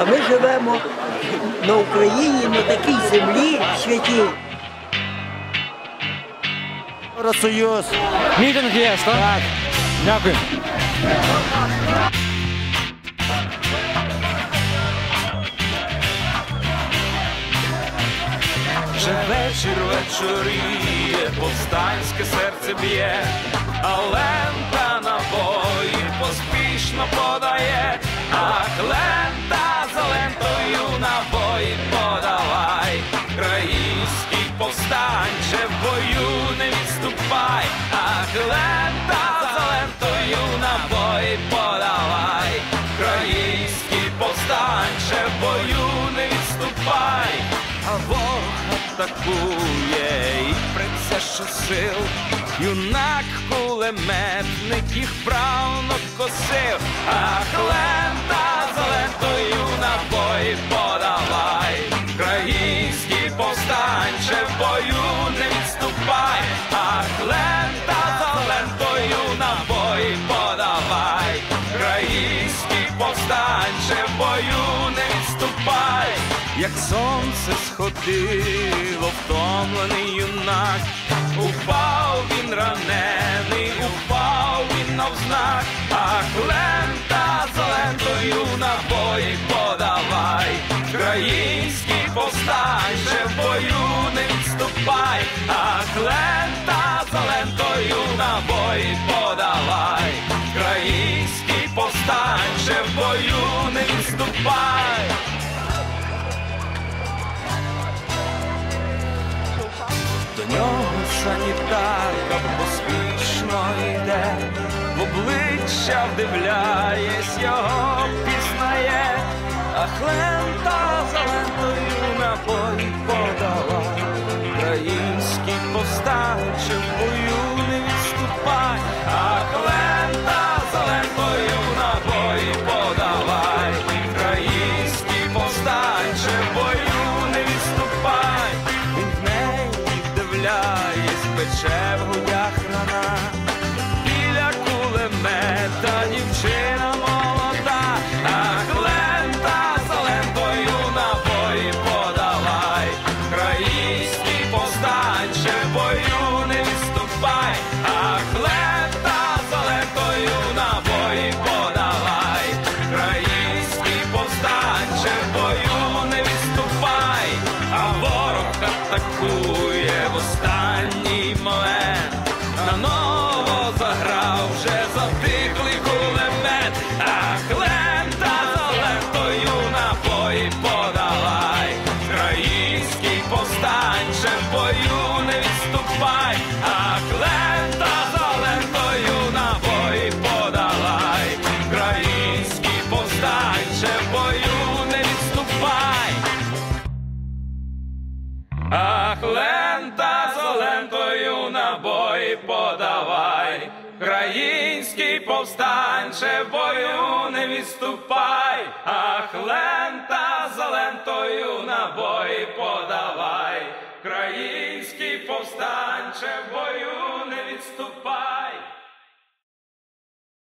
А ми живемо на Україні, на такій землі святій. Союз. Мітинг є, так? Так. Дякую. Вже вечір вечоріє, повстанське серце б'є, а лента набої поспішно подає, ах, лента лентою подавай, Український повстанче в бою не відступай, а ворог атакує і приця що сил. Юнак кулеметник їх правно косив, ах, лента за лентою набої подавай, не відступай, як сонце сходило, втомлений юнак, упав він ранений, упав він навзнак, ах, лента за лентою набої подавай, Український повстанче в бою не відступай, ах, лента за лентою набої подавай, Український повстанче в бою не відступай. До нього санітарка поспішно йде, в обличчя вдивляєсь, його пізнає, ах лента повстанче в подавай, Український повстанче бою не відступай, ах, лента за лентою набої подавай, Український повстанче бою